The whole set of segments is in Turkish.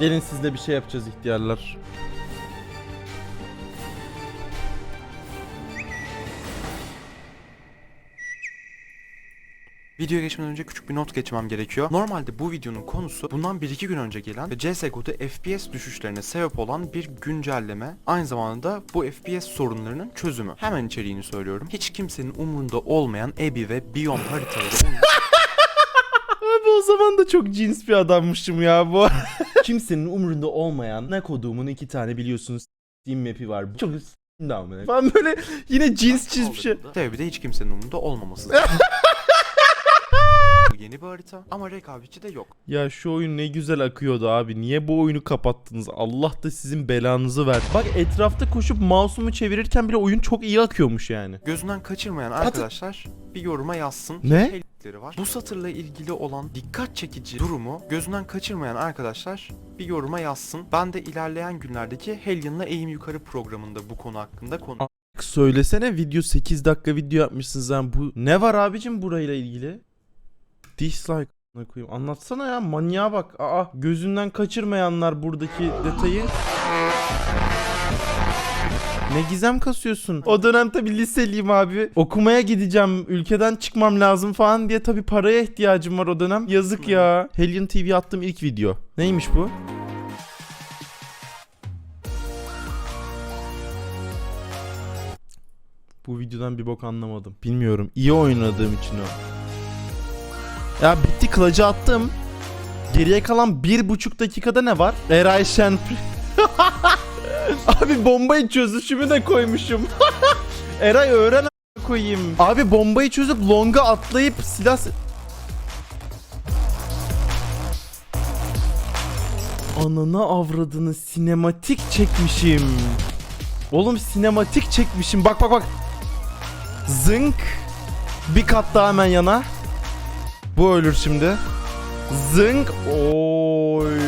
Gelin sizle bir şey yapacağız ihtiyarlar. Videoya geçmeden önce küçük bir not geçmem gerekiyor. Normalde bu videonun konusu bundan 1-2 gün önce gelen ve CSGO'da FPS düşüşlerine sebep olan bir güncelleme. Aynı zamanda da bu FPS sorunlarının çözümü. Hemen içeriğini söylüyorum. Hiç kimsenin umurunda olmayan Ebi ve Beyond haritaları o zaman da çok cins bir adammışım ya bu. Kimsenin umurunda olmayan ne koduğumun iki tane biliyorsunuz Steam map'i var. Çok s**tim. Ben böyle yine cins çizmiş şey. Sebebi de hiç kimsenin umurunda olmaması. Bu yeni bir harita ama rekabetçi de yok. Ya şu oyun ne güzel akıyordu abi. Niye bu oyunu kapattınız? Allah da sizin belanızı ver. Bak etrafta koşup mouse'umu çevirirken bile oyun çok iyi akıyormuş yani. Gözünden kaçırmayan arkadaşlar bir yoruma yazsın. Ne? Hellikleri var. Bu satırla ilgili olan dikkat çekici durumu gözünden kaçırmayan arkadaşlar bir yoruma yazsın. Ben de ilerleyen günlerdeki Helion'la Eğim Yukarı programında bu konu hakkında konu Söylesene video 8 dakika video yapmışsın sen. Bu ne var abicim burayla ilgili? Dislike koyayım. Anlatsana ya manyağa bak. Aa gözünden kaçırmayanlar buradaki detayı. Ne gizem kasıyorsun? O dönem tabi liseliyim abi. Okumaya gideceğim. Ülkeden çıkmam lazım falan diye tabi paraya ihtiyacım var o dönem. Yazık ya. Helion TV attığım ilk video. Neymiş bu? Bu videodan bir bok anlamadım. Bilmiyorum. İyi oynadığım için o. Ya bitti kılıcı attım. Geriye kalan bir buçuk dakikada ne var? Eray Şen. Abi bombayı çözüşümü de koymuşum. Eray öğren koyayım. Abi bombayı çözüp longa atlayıp silah... Anana avradını sinematik çekmişim. Oğlum sinematik çekmişim. Bak bak bak. Zınk. Bir kat daha hemen yana. Bu ölür şimdi. Zınk. Oy.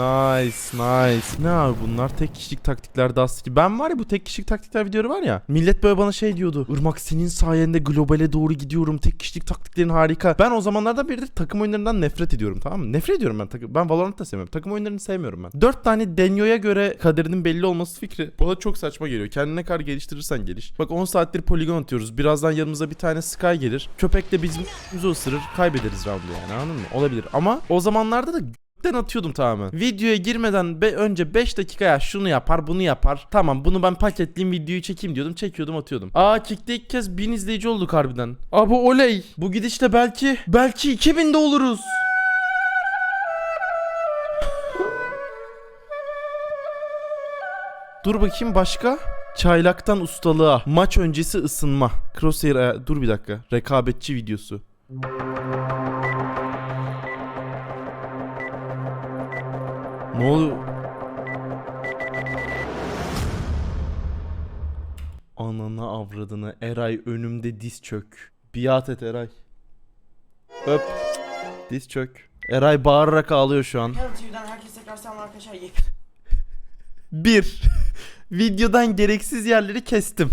Nice nice. Ne abi bunlar? Tek kişilik taktikler Dust 2. Ben var ya bu tek kişilik taktikler videoları var ya. Millet böyle bana şey diyordu. Irmak senin sayende globale doğru gidiyorum. Tek kişilik taktiklerin harika. Ben o zamanlarda beridir takım oyunlarından nefret ediyorum tamam mı? Nefret ediyorum ben. takım. Ben Valorant da sevmiyorum. Takım oyunlarını sevmiyorum ben. 4 tane Denyo'ya göre kaderinin belli olması fikri bana çok saçma geliyor. Kendine ne kadar geliştirirsen geliş. Bak 10 saattir poligon atıyoruz. Birazdan yanımıza bir tane Sky gelir. Köpek de bizim yüzü ısırır. Kaybederiz roundu yani anladın mı? Olabilir. Ama o zamanlarda da den atıyordum tamamen. Videoya girmeden be önce 5 dakika ya şunu yapar bunu yapar. Tamam bunu ben paketleyeyim videoyu çekeyim diyordum. Çekiyordum atıyordum. Aa Kick'te ilk kez 1000 izleyici olduk harbiden. Abi oley. Bu gidişle belki belki 2000'de oluruz. Dur bakayım başka. Çaylaktan ustalığa. Maç öncesi ısınma. Crosshair dur bir dakika. Rekabetçi videosu. Ne oluyor? Ananı avradını Eray önümde diz çök. Biat et Eray. Öp. Diz çök. Eray bağırarak ağlıyor şu an. Hello TV'den herkese tekrar selam arkadaşlar. Yep. 1. Videodan gereksiz yerleri kestim.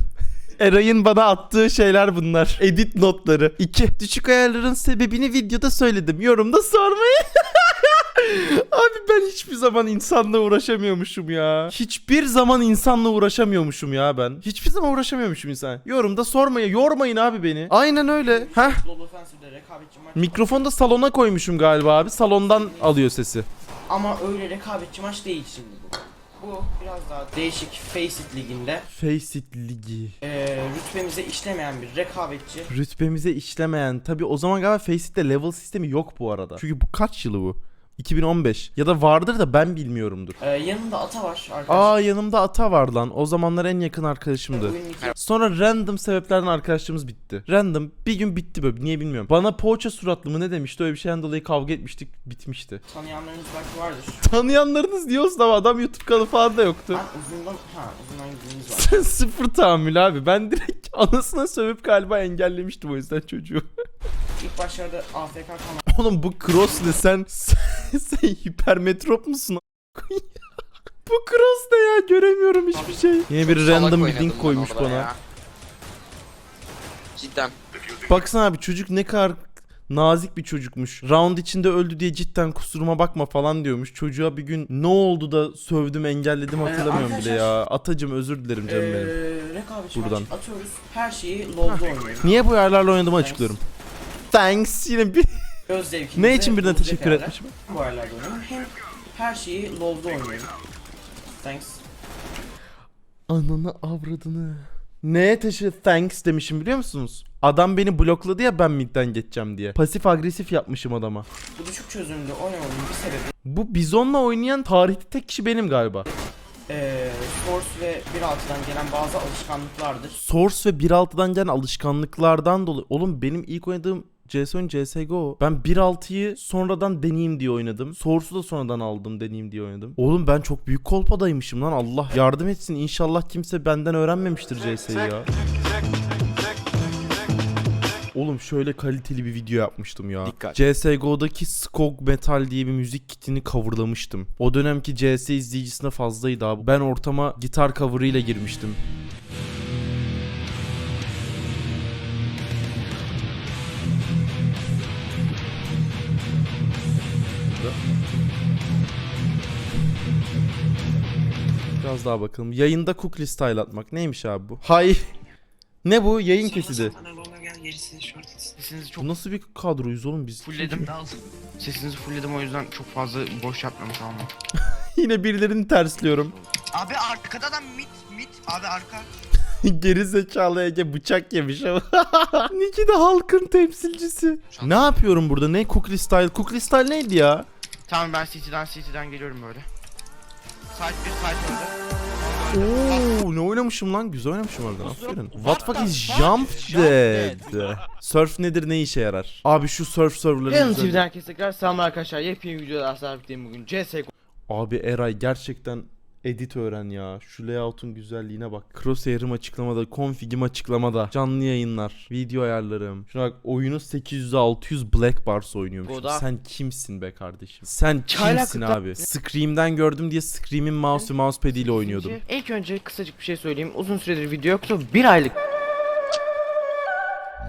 Eray'ın bana attığı şeyler bunlar. Edit notları. 2. Düşük ayarların sebebini videoda söyledim. Yorumda sormayın. Abi ben hiçbir zaman insanla uğraşamıyormuşum ya. Hiçbir zaman insanla uğraşamıyormuşum ya ben. Hiçbir zaman uğraşamıyormuşum insan. Yorumda sormayın. Yormayın abi beni. Aynen öyle. Heh. Mikrofonu da salona koymuşum galiba abi. Salondan alıyor sesi. Ama öyle rekabetçi maç değil şimdi bu. Bu biraz daha değişik Faceit liginde Faceit Ligi. eee rütbemize işlemeyen bir rekabetçi. Rütbemize işlemeyen. Tabi o zaman galiba Faceit level sistemi yok bu arada. Çünkü bu kaç yılı bu? 2015. Ya da vardır da ben bilmiyorumdur. Eee yanında ata var arkadaşlar. Aa yanımda ata var lan. O zamanlar en yakın arkadaşımdı. İki Sonra random sebeplerden arkadaşlığımız bitti. Random bir gün bitti böyle niye bilmiyorum. Bana poğaça suratlı mı ne demişti öyle bir şeyden dolayı kavga etmiştik bitmişti. tanıyanlarınız belki vardır. Tanıyanlarınız diyorsun ama adam YouTube kanalı falan da yoktu. Ben uzundan, ha uzundan var. Sen sıfır tahammül abi. Ben direkt anasına sövüp galiba engellemiştim o yüzden çocuğu. İlk başlarda AFK kalan Oğlum bu cross ne sen sen, sen hipermetrop musun? bu cross ne ya göremiyorum hiçbir şey. Yine bir random bir link koymuş bana. ya. Cidden. Baksana abi çocuk ne kadar Nazik bir çocukmuş. Round içinde öldü diye cidden kusuruma bakma falan diyormuş. Çocuğa bir gün ne oldu da sövdüm engelledim hatırlamıyorum bile arkadaşlar- ya. Atacım özür dilerim canım benim. Ee, rekabetçi Buradan. maç atıyoruz. Her şeyi LoL'da oynuyoruz. Niye bu ayarlarla oynadığımı açıklıyorum. Thanks yine bir... Göz zevkinize ne için olacak teşekkür ayarlar. etmişim? Bu ayarlarda oynuyorum. Hem her şeyi LoL'da oynuyorum. Thanks. Ananı avradını. Neye teşekkür thanks demişim biliyor musunuz? Adam beni blokladı ya ben midden geçeceğim diye. Pasif agresif yapmışım adama. Bu düşük çözünürlüğü oynamamın bir sebebi Bu bizonla oynayan tarihte tek kişi benim galiba. ee, Source ve 1.6'dan gelen bazı alışkanlıklardır. Source ve 1.6'dan gelen alışkanlıklardan dolayı. Oğlum benim ilk oynadığım CS oyun CSGO. Ben 1.6'yı sonradan deneyeyim diye oynadım. Source'u da sonradan aldım deneyeyim diye oynadım. Oğlum ben çok büyük kolpadaymışım lan Allah yardım etsin. İnşallah kimse benden öğrenmemiştir CS'yi ya. Oğlum şöyle kaliteli bir video yapmıştım ya. Dikkat. CSGO'daki Skog Metal diye bir müzik kitini coverlamıştım. O dönemki CS izleyicisine fazlaydı abi. Ben ortama gitar cover'ıyla girmiştim. Biraz daha bakalım. Yayında kukli style atmak. Neymiş abi bu? Hay. Ne bu? Yayın kesidi. Sesinizi çok Bu nasıl bir kadroyuz oğlum biz? fullledim. Sesinizi fullledim o yüzden çok fazla boş tamam mı? Yine birilerini tersliyorum. Abi arkada da mit mit abi arka. Geri zekalı Ege bıçak yemiş ama. Niki de halkın temsilcisi. Ne yapıyorum burada? Ne kukli style? Kukli style neydi ya? Tamam ben City'den City'den geliyorum böyle. Side bir side öldü. Oo, ne oynamışım lan? Güzel oynamışım oradan. Aferin. What fuck is jump dead? Surf nedir? Ne işe yarar? Abi şu surf serverları güzel. TV'den herkese tekrar selamlar arkadaşlar. Yepyeni videoda sahipteyim bugün. CSGO Abi Eray gerçekten edit öğren ya. Şu layout'un güzelliğine bak. Crosshair'ım açıklamada, config'im açıklamada. Canlı yayınlar, video ayarlarım. Şuna bak oyunu 800'e 600 Black Bars oynuyormuş. Goda. Sen kimsin be kardeşim? Sen kimsin Çaylaklıkta- abi? Scream'den gördüm diye Scream'in mouse ve mousepad ile oynuyordum. İlk önce kısacık bir şey söyleyeyim. Uzun süredir video yoktu. Bir aylık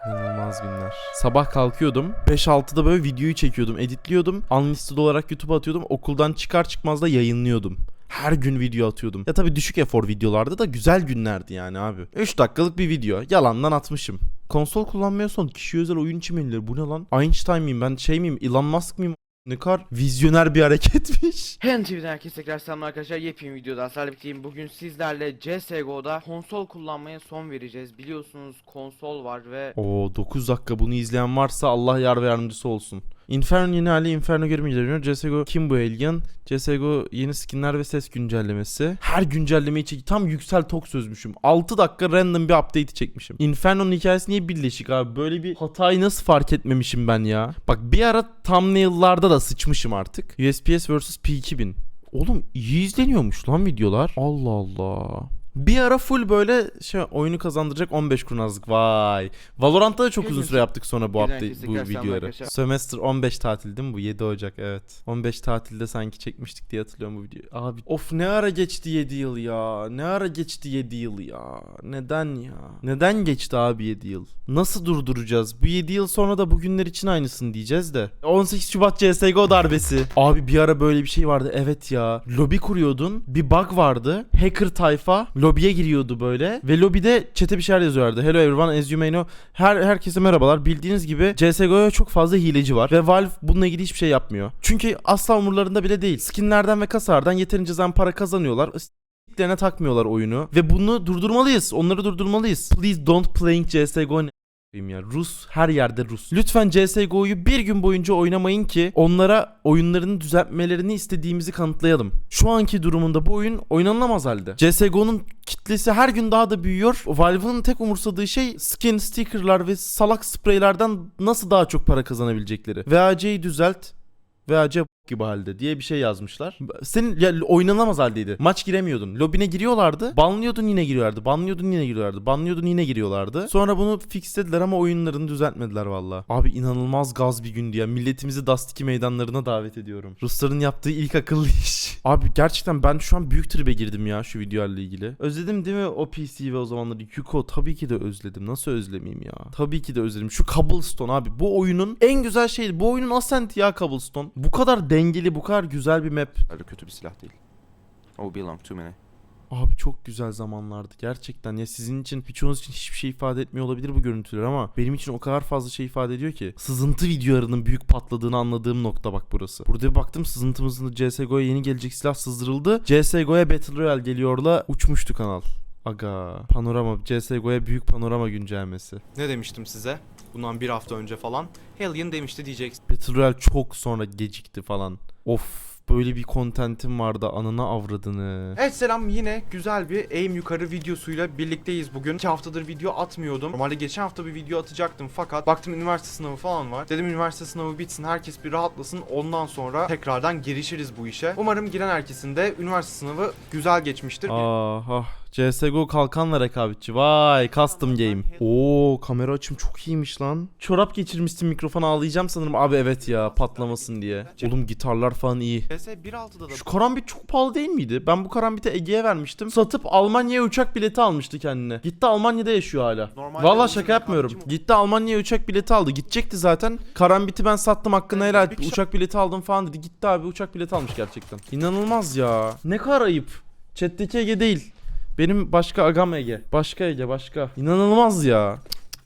İnanılmaz günler. Sabah kalkıyordum. 5-6'da böyle videoyu çekiyordum, editliyordum. Unlisted olarak YouTube'a atıyordum. Okuldan çıkar çıkmaz da yayınlıyordum. Her gün video atıyordum. Ya tabii düşük efor videolarda da güzel günlerdi yani abi. 3 dakikalık bir video. Yalandan atmışım. Konsol kullanmaya son kişi özel oyun için menüleri. Bu ne lan? Einstein miyim ben şey miyim? Elon Musk mıyım? Ne kadar vizyoner bir hareketmiş. Hen TV'den herkese tekrar selamlar arkadaşlar. Yepyeni videoda sahipteyim. Bugün sizlerle CSGO'da konsol kullanmaya son vereceğiz. Biliyorsunuz konsol var ve Oo 9 dakika bunu izleyen varsa Allah yar ve yardımcısı olsun. Inferno yeni hali Inferno görmeyeceğim. CSGO kim bu alien? CSGO yeni skinler ve ses güncellemesi. Her güncellemeyi çek tam yüksel tok sözmüşüm. 6 dakika random bir update'i çekmişim. Inferno'nun hikayesi niye birleşik abi? Böyle bir hatayı nasıl fark etmemişim ben ya? Bak bir ara thumbnail'larda da sıçmışım artık. USPS vs P2000. Oğlum iyi izleniyormuş lan videolar. Allah Allah. Bir ara full böyle şey oyunu kazandıracak 15 kurnazlık. Vay. Valorant'ta da çok uzun süre yaptık sonra bu dakika, bu videoları. Semester 15 tatil değil mi bu? 7 Ocak evet. 15 tatilde sanki çekmiştik diye hatırlıyorum bu videoyu. Abi of ne ara geçti 7 yıl ya. Ne ara geçti 7 yıl ya. Neden ya? Neden geçti abi 7 yıl? Nasıl durduracağız? Bu 7 yıl sonra da bugünler için aynısını diyeceğiz de. 18 Şubat CSGO darbesi. Abi bir ara böyle bir şey vardı. Evet ya. Lobi kuruyordun. Bir bug vardı. Hacker tayfa lobiye giriyordu böyle. Ve lobide çete bir şeyler yazıyorlardı. Hello everyone as you may know. Her, herkese merhabalar. Bildiğiniz gibi CSGO'ya çok fazla hileci var. Ve Valve bununla ilgili hiçbir şey yapmıyor. Çünkü asla umurlarında bile değil. Skinlerden ve kasardan yeterince zaman para kazanıyorlar. S**lerine takmıyorlar oyunu. Ve bunu durdurmalıyız. Onları durdurmalıyız. Please don't playing CSGO ya. Rus her yerde Rus. Lütfen CSGO'yu bir gün boyunca oynamayın ki onlara oyunlarını düzeltmelerini istediğimizi kanıtlayalım. Şu anki durumunda bu oyun oynanılamaz halde. CSGO'nun kitlesi her gün daha da büyüyor. Valve'ın tek umursadığı şey skin, stickerlar ve salak spreylerden nasıl daha çok para kazanabilecekleri. VAC'yi düzelt. VAC gibi halde diye bir şey yazmışlar. Senin ya, oynanamaz haldeydi. Maç giremiyordun. Lobine giriyorlardı. Banlıyordun yine giriyorlardı. Banlıyordun yine giriyorlardı. Banlıyordun yine giriyorlardı. Sonra bunu fixlediler ama oyunlarını düzeltmediler valla. Abi inanılmaz gaz bir gündü ya. Milletimizi Dust 2 meydanlarına davet ediyorum. Rusların yaptığı ilk akıllı iş. Abi gerçekten ben şu an büyük tribe girdim ya şu videolarla ilgili. Özledim değil mi o PC ve o zamanları? Yuko tabii ki de özledim. Nasıl özlemeyeyim ya? Tabii ki de özledim. Şu Cobblestone abi. Bu oyunun en güzel şeyi. Bu oyunun Ascent ya Cobblestone. Bu kadar dengeli, bu kadar güzel bir map. Öyle kötü bir silah değil. Oh belong to many. Abi çok güzel zamanlardı gerçekten ya sizin için birçoğunuz için hiçbir şey ifade etmiyor olabilir bu görüntüler ama benim için o kadar fazla şey ifade ediyor ki sızıntı videolarının büyük patladığını anladığım nokta bak burası. Burada bir baktım sızıntımızın CSGO'ya yeni gelecek silah sızdırıldı. CSGO'ya Battle Royale geliyorla uçmuştu kanal. Aga panorama CSGO'ya büyük panorama güncellemesi. Ne demiştim size? Bundan bir hafta önce falan. Hellion demişti diyeceksin. Battle Royale çok sonra gecikti falan. Of böyle bir kontentim vardı anına avradını. Evet selam yine güzel bir aim yukarı videosuyla birlikteyiz bugün. 2 haftadır video atmıyordum. Normalde geçen hafta bir video atacaktım fakat baktım üniversite sınavı falan var. Dedim üniversite sınavı bitsin herkes bir rahatlasın ondan sonra tekrardan girişiriz bu işe. Umarım giren herkesin de üniversite sınavı güzel geçmiştir. Ah ah. CSGO kalkanla rekabetçi. Vay custom game. Oo kamera açım çok iyiymiş lan. Çorap geçirmişsin mikrofona ağlayacağım sanırım. Abi evet ya patlamasın diye. Oğlum gitarlar falan iyi. PS 1.6'da da Şu karambit çok pahalı değil miydi? Ben bu karambiti Ege'ye vermiştim. Satıp Almanya'ya uçak bileti almıştı kendine. Gitti Almanya'da yaşıyor hala. Normalde Valla şaka yapmıyorum. Gitti Almanya'ya uçak bileti aldı. Gidecekti zaten. Karambiti ben sattım hakkını helal et. Uçak bileti aldım falan dedi. Gitti abi uçak bileti almış gerçekten. İnanılmaz ya. Ne kadar ayıp. Chat'teki Ege değil. Benim başka agam Ege. Başka Ege başka. İnanılmaz ya.